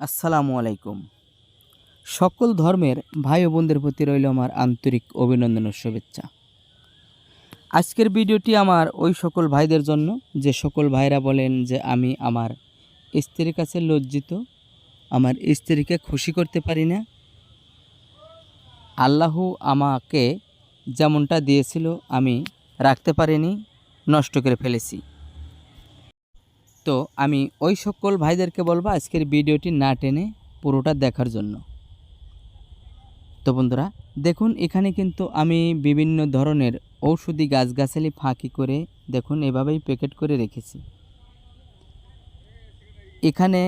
আসসালামু আলাইকুম। সকল ধর্মের ভাই ও বোনদের প্রতি রইল আমার আন্তরিক অভিনন্দন ও শুভেচ্ছা। আজকের ভিডিওটি আমার ওই সকল ভাইদের জন্য, যে সকল ভাইরা বলেন যে আমি আমার স্ত্রীর কাছে লজ্জিত, আমার স্ত্রীকে খুশি করতে পারি না, আল্লাহ আমাকে যেমনটা দিয়েছিল আমি রাখতে পারিনি, নষ্ট করে ফেলেছি। তো আমি ওই সকল ভাইদেরকে বলব আজকের ভিডিওটি না টেনে পুরোটা দেখার জন্য। তো বন্ধুরা, দেখুন, এখানে কিন্তু আমি বিভিন্ন ধরনের ঔষধি গাছগাছালি ফাঁকি করে, দেখুন, এভাবেই প্যাকেট করে রেখেছি। এখানে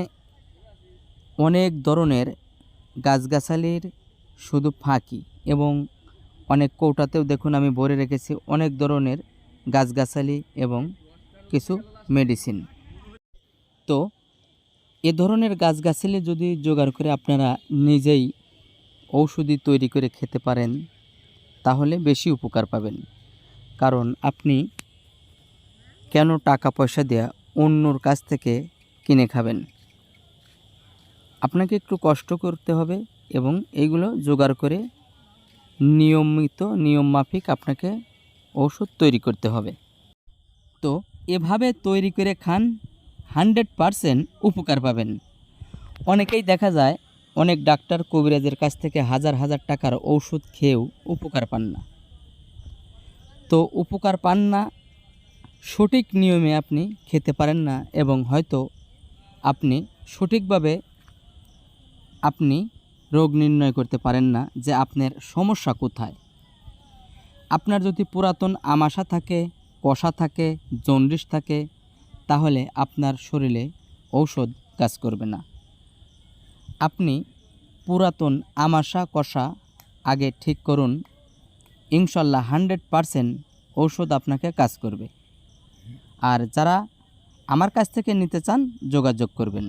অনেক ধরনের গাছগাছালির শুধু ফাঁকি এবং অনেক কৌটাতেও, দেখুন, আমি ভরে রেখেছি অনেক ধরনের গাছগাছালি এবং কিছু মেডিসিন। তো এ ধরনের গাছগাছালি যদি জোগাড় করে আপনারা নিজেই ঔষধি তৈরি করে খেতে পারেন, তাহলে বেশি উপকার পাবেন। কারণ আপনি কেন টাকা পয়সা দেয়া অন্যর কাছ থেকে কিনে খাবেন? আপনাকে একটু কষ্ট করতে হবে এবং এইগুলো জোগাড় করে নিয়মিত নিয়ম মাফিক আপনাকে ওষুধ তৈরি করতে হবে। তো এভাবে তৈরি করে খান হান্ড্রেড পারসেন্ট উপকার পাবেন। অনেকেই দেখা যায় অনেক ডাক্তার কবিরাজের কাছ থেকে হাজার হাজার টাকার ঔষধ খেয়েও উপকার পান না। তো উপকার পান না, সঠিক নিয়মে আপনি খেতে পারেন না এবং হয়তো আপনি সঠিকভাবে আপনি রোগ নির্ণয় করতে পারেন না যে আপনার সমস্যা কোথায়। আপনার যদি পুরাতন আমাশা থাকে, কষা থাকে, জন্ডিস থাকে তাহলে আপনার শরীরে ঔষধ কাজ করবে না। আপনি পুরাতন আমাশা কষা আগে ঠিক করুন, ইনশাল্লাহ হান্ড্রেড পারসেন্ট ঔষধ আপনাকে কাজ করবে। আর যারা আমার কাছ থেকে নিতে চান, যোগাযোগ করবেন।